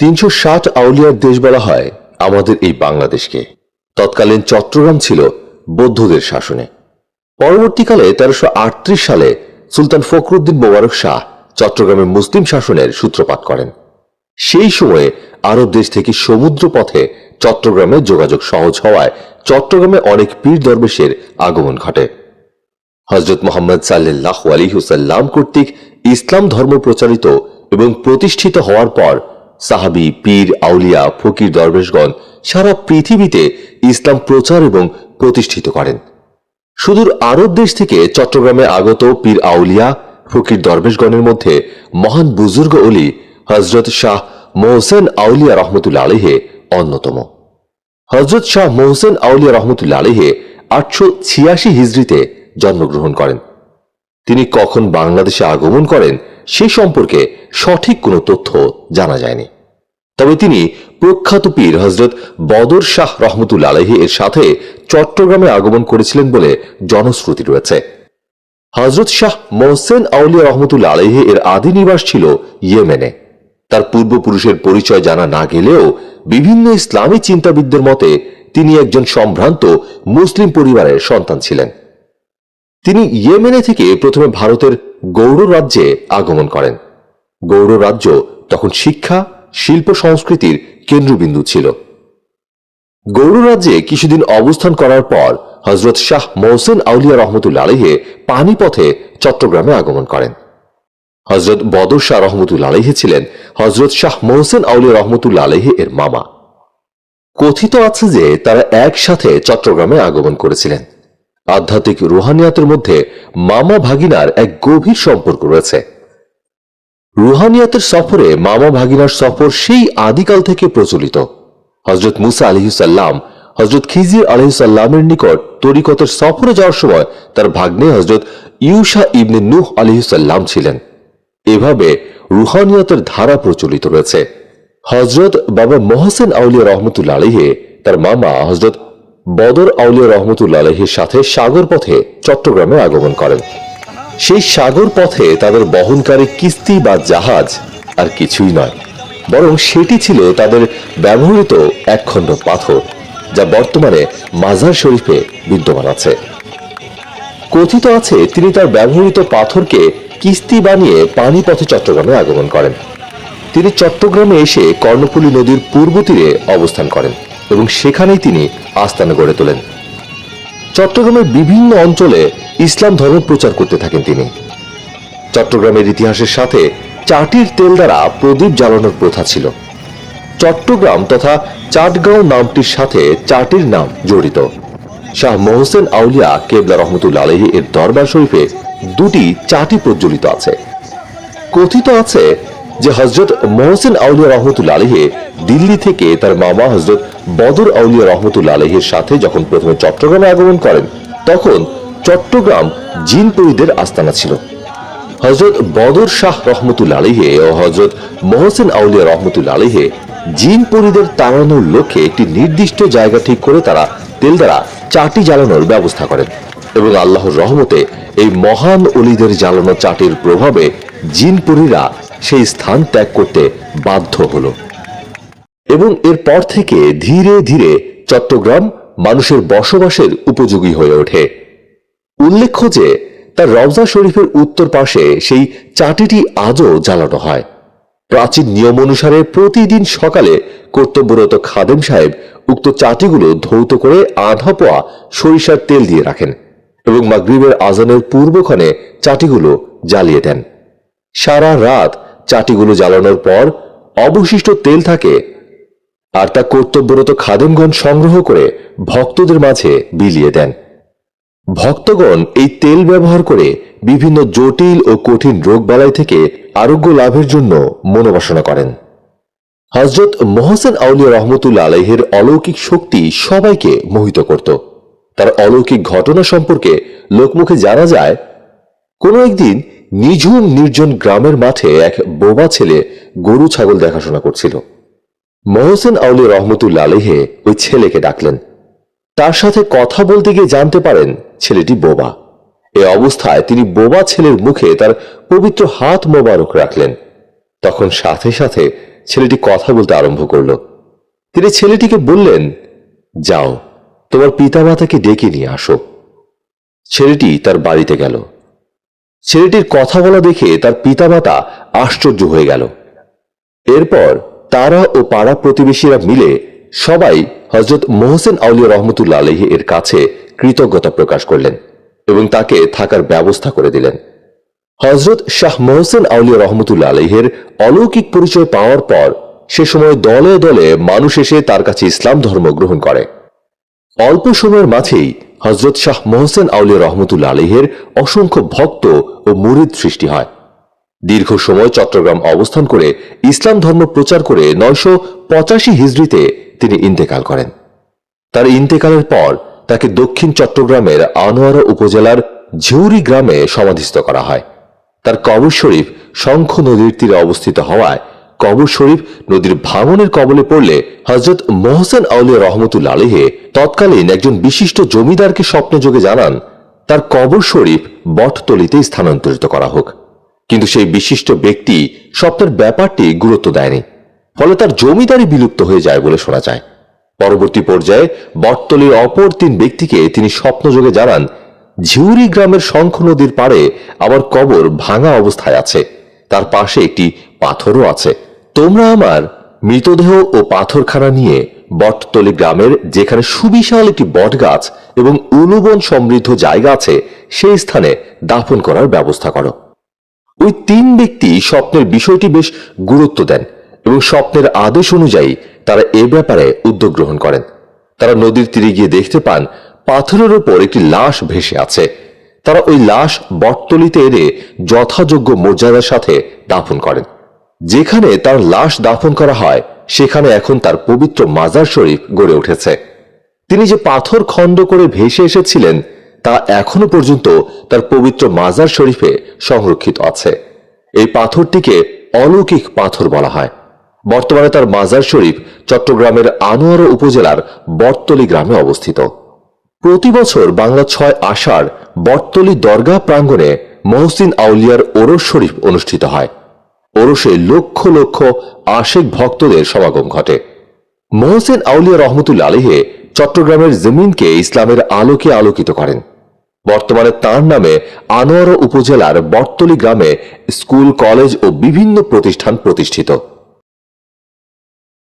তিনশো ষাট আউলিয়ার দেশ বলা হয় আমাদের এই বাংলাদেশকে। তৎকালীন চট্টগ্রাম ছিল বৌদ্ধদের শাসনে। পরবর্তীকালে তেরোশো সালে সুলতান ফখরুদ্দিন মোবারক শাহ চট্টগ্রামের মুসলিম শাসনের সূত্রপাত করেন। সেই সময়ে আরব দেশ থেকে সমুদ্র পথে চট্টগ্রামে যোগাযোগ সহজ হওয়ায় চট্টগ্রামে অনেক পীর দরবেশের আগমন ঘটে। হজরত মোহাম্মদ সাল্লাহ আলী হুসাল্লাম কর্তৃক ইসলাম ধর্ম প্রচারিত এবং প্রতিষ্ঠিত হওয়ার পর সাহাবি, পীর, আউলিয়া, ফকির, দরবেশগণ সারা পৃথিবীতে ইসলাম প্রচার এবং প্রতিষ্ঠিত করেন। সুদূর আরব দেশ থেকে চট্টগ্রামে আগত পীর আউলিয়া, ফকির দরবেশগণের মধ্যে মহান বুজুর্গ অলি হজরত শাহ মোহসেন আউলিয়া রহমতুল্লা আলিহে অন্যতম। হজরত শাহ মোহসেন আউলিয়া রহমতুল্লা আলিহে আটশো ছিয়াশি হিজড়িতে জন্মগ্রহণ করেন। তিনি কখন বাংলাদেশে আগমন করেন সে সম্পর্কে সঠিক কোনো তথ্য জানা যায়নি। তবে তিনি প্রখ্যাত পীর হজরত বদর শাহ রহমতুল্লা আলহী এর সাথে চট্টগ্রামে আগমন করেছিলেন বলে জনশ্রুতি রয়েছে। হজরত শাহ মোহসেন আউলিয়া রহমতুল্লা আলহী এর আদি নিবাস ছিল ইয়েমেনে। তার পূর্বপুরুষের পরিচয় জানা না গেলেও বিভিন্ন ইসলামী চিন্তাবিদদের মতে তিনি একজন সম্ভ্রান্ত মুসলিম পরিবারের সন্তান ছিলেন। তিনি ইয়েমেনে থেকে প্রথমে ভারতের গৌড় রাজ্যে আগমন করেন। গৌড় রাজ্য তখন শিক্ষা শিল্প সংস্কৃতির কেন্দ্রবিন্দু ছিল। গৌড় রাজ্যে কিছুদিন অবস্থান করার পর হজরত শাহ মোহসেন আউলিয়া রহমতুল্লা আলহে পানিপথে চট্টগ্রামে আগমন করেন। হজরত বদর শাহ রহমতুল্লা আলহে ছিলেন হজরত শাহ মোহসেন আউলিয়া রহমতুল্লা আলহে এর মামা। কথিত আছে যে তারা একসাথে চট্টগ্রামে আগমন করেছিলেন। আধ্যাত্মিক রুহানিয়াতের মধ্যে মামা ভাগিনার এক গভীর সম্পর্ক রয়েছে। রুহানিয়াতের সফরে মামা ভাগিনার সফর সেই আদিকাল থেকে প্রচলিত। হজরত মুসা আলহিসাল্লাম হজরত খিজির আলহিসাল্লামের নিকট তরিকতের সফরে যাওয়ার সময় তার ভাগ্নে হজরত ইউসা ইবনে নুহ আলহিসাল্লাম ছিলেন। এভাবে রুহানিয়াতের ধারা প্রচলিত রয়েছে। হজরত বাবা মোহসেন আউলিয়া রহমতুল্লা আলহে তার মামা হজরত বদর আউলিয়া রহমতুল্লা আলহের সাথে সাগর পথে চট্টগ্রামে আগমন করেন। সেই সাগর পথে তাদের বহনকারী কিস্তি বা জাহাজ আর কিছুই নয়। বরং সেটি ছিল তাদের ব্যবহৃত একখণ্ড পাথর, যা বর্তমানে মাজার শরীফে বিদ্যমান আছে। কথিত আছে, তিনি তার ব্যবহৃত পাথরকে কিস্তি বানিয়ে পানিপথে চট্টগ্রামে আগমন করেন। তিনি চট্টগ্রামে এসে কর্ণফুলী নদীর পূর্ব তীরে অবস্থান করেন এবং সেখানেই তিনি আস্তানা গড়ে তোলেন। চট্টগ্রামের বিভিন্ন অঞ্চলে ইসলাম ধর্ম প্রচার করতে থাকেন তিনি। চট্টগ্রামের ইতিহাসের সাথে চাটির তেল দ্বারা প্রদীপ জ্বালানোর প্রথা ছিল। চট্টগ্রাম তথা চাটগাঁও নামটির সাথে চাটির নাম জড়িত। শাহ মোহসেন আউলিয়া কেবলা রহমতুল্লা আলহী এর দরবার শরীফে দুটি চাটি প্রজ্বলিত আছে। কথিত আছে যে হজরত মোহসেন আউলিয়া রহমতুল্লা আলহে দিল্লি থেকে তার মামা হজরত বদর আউলিয়া রহমতুল্লা আলহের সাথে যখন প্রথমে চট্টগ্রামে আগমন করেন, তখন চট্টগ্রাম জিনপুরীদের আস্তানা ছিল। হজরত বদর শাহ রহমতুল্লা আলহে ও হজরত মোহসেন আউলিয়া রহমতুল্লা আলহে জিনপুরীদের তাড়ানোর লক্ষ্যে একটি নির্দিষ্ট জায়গা ঠিক করে তারা তেল দ্বারা চাটি জ্বালানোর ব্যবস্থা করেন এবং আল্লাহর রহমতে এই মহান অলিদের জ্বালানো চাটির প্রভাবে জিনপুরীরা সেই স্থান ত্যাগ করতে বাধ্য হলো। এবং এরপর থেকে ধীরে ধীরে চট্টগ্রাম মানুষের বসবাসের উপযোগী হয়ে ওঠে। উল্লেখ্য যে, তার রওজা শরীফের উত্তর পাশে সেই চাটিটি আজও জ্বালানো হয়। প্রাচীন নিয়ম অনুসারে প্রতিদিন সকালে কর্তব্যরত খাদেম সাহেব উক্ত চাটিগুলো ধৌত করে আধা পোয়া সরিষার তেল দিয়ে রাখেন এবং মাগরিবের আজানের পূর্বক্ষণে চাটিগুলো জ্বালিয়ে দেন। সারা রাত চাটিগুলো জ্বালানোর পর অবশিষ্ট তেল থাকে আর তা কর্তব্যরত খাদেমগণ সংগ্রহ করে ভক্তদের মাঝে বিলিয়ে দেন। ভক্তগণ এই তেল ব্যবহার করে বিভিন্ন জটিল ও কঠিন রোগবালাই থেকে আরোগ্য লাভের জন্য মনোবাসনা করেন। হজরত মোহসেন আউলিয়া রহমতুল্লা আলহের অলৌকিক শক্তি সবাইকে মোহিত করত। তার অলৌকিক ঘটনা সম্পর্কে লোকমুখে জানা যায়, কোনো একদিন নিঝুম নির্জন গ্রামের মাঠে এক বোবা ছেলে গরু ছাগল দেখাশোনা করছিল। মহসেন আউলিয়া রহমতুল্লা আলহে ওই ছেলেকে ডাকলেন। তার সাথে কথা বলতে গিয়ে জানতে পারেন ছেলেটি বোবা। এ অবস্থায় তিনি বোবা ছেলের মুখে তার পবিত্র হাত মোবারক রাখলেন। তখন সাথে সাথে ছেলেটি কথা বলতে আরম্ভ করল। তিনি ছেলেটিকে বললেন, যাও, তোমার পিতামাতাকে ডেকে নিয়ে আসো। ছেলেটি তার বাড়িতে গেল। ছেলেটির কথা বলা দেখে তার পিতামাতা আশ্চর্য হয়ে গেল। এরপর তারা ও পাড়া প্রতিবেশীরা মিলে সবাই হজরত মোহসেন আউলিয়া রহমতুল্লা আলহি এর কাছে কৃতজ্ঞতা প্রকাশ করলেন এবং তাকে থাকার ব্যবস্থা করে দিলেন। হজরত শাহ মোহসেন আউলিয়া রহমতুল্লা আলহের অলৌকিক পরিচয় পাওয়ার পর সে সময় দলে দলে মানুষ এসে তার কাছে ইসলাম ধর্ম গ্রহণ করে। অল্প সময়ের মাঝেই হজরত শাহ মোহসেন আউলিয়া রহমতুল্লা আলহের অসংখ্য ভক্ত ও মুরিদ সৃষ্টি হয়। দীর্ঘ সময় চট্টগ্রাম অবস্থান করে ইসলাম ধর্ম প্রচার করে নয়শো পঁচাশি হিজড়িতে তিনি ইন্তেকাল করেন। তার ইন্তেকালের পর তাকে দক্ষিণ চট্টগ্রামের আনোয়ারা উপজেলার ঝিউরি গ্রামে সমাধিস্থ করা হয়। তার কবর শরীফ শঙ্খ নদীর তীরে অবস্থিত হওয়ায় কবর শরীফ নদীর ভাঙনের কবলে পড়লে হজরত মোহসেন আউলিয়া রহমতুল্লা আলহে তৎকালীন একজন বিশিষ্ট জমিদারকে স্বপ্নযোগে জানান তার কবর শরীফ বটতলিতে স্থানান্তরিত করা হোক। কিন্তু সেই বিশিষ্ট ব্যক্তি স্বপ্নের ব্যাপারটি গুরুত্ব দেয়নি, ফলে তার জমিদারি বিলুপ্ত হয়ে যায় বলে শোনা যায়। পরবর্তী পর্যায়ে বটতলির অপর তিন ব্যক্তিকে তিনি স্বপ্নযোগে জানান, ঝিউরি গ্রামের শঙ্খ নদীর পাড়ে আমার কবর ভাঙা অবস্থায় আছে। তার পাশে একটি পাথরও আছে। তোমরা আমার মৃতদেহ ও পাথরখানা নিয়ে বটতলি গ্রামের যেখানে সুবিশাল একটি বট গাছ এবং অনুবন সমৃদ্ধ জায়গা আছে, সেই স্থানে দাফন করার ব্যবস্থা করো। ওই তিন ব্যক্তি স্বপ্নের বিষয়টি বেশ গুরুত্ব দেন এবং স্বপ্নের আদেশ অনুযায়ী তারা এ ব্যাপারে উদ্যোগ গ্রহণ করেন। তারা নদীর তীরে গিয়ে দেখতে পান, পাথরের ওপর একটি লাশ ভেসে আছে। তারা ওই লাশ বটতলিতে এনে যথাযোগ্য মর্যাদার সাথে দাফন করেন। যেখানে তার লাশ দাফন করা হয়, সেখানে এখন তার পবিত্র মাজার শরীফ গড়ে উঠেছে। তিনি যে পাথর খণ্ড করে ভেসে এসেছিলেন, তা এখনও পর্যন্ত তার পবিত্র মাজার শরীফে সংরক্ষিত আছে। এই পাথরটিকে অলৌকিক পাথর বলা হয়। বর্তমানে তার মাজার শরীফ চট্টগ্রামের আনোয়ারা উপজেলার বটতলি গ্রামে অবস্থিত। প্রতি বছর বাংলা ছয় আষাঢ় বটতলি দরগা প্রাঙ্গণে মহসিন আউলিয়ার ওরস শরীফ অনুষ্ঠিত হয়। ওরসে লক্ষ লক্ষ আশেক ভক্তদের সমাগম ঘটে। মোহসেন আউলিয়া রহমতুল আলিহে চট্টগ্রামের জমিনকে ইসলামের আলোকে আলোকিত করেন। বর্তমানে তার নামে আনোয়ারা উপজেলার বটতলি গ্রামে স্কুল, কলেজ ও বিভিন্ন প্রতিষ্ঠান প্রতিষ্ঠিত।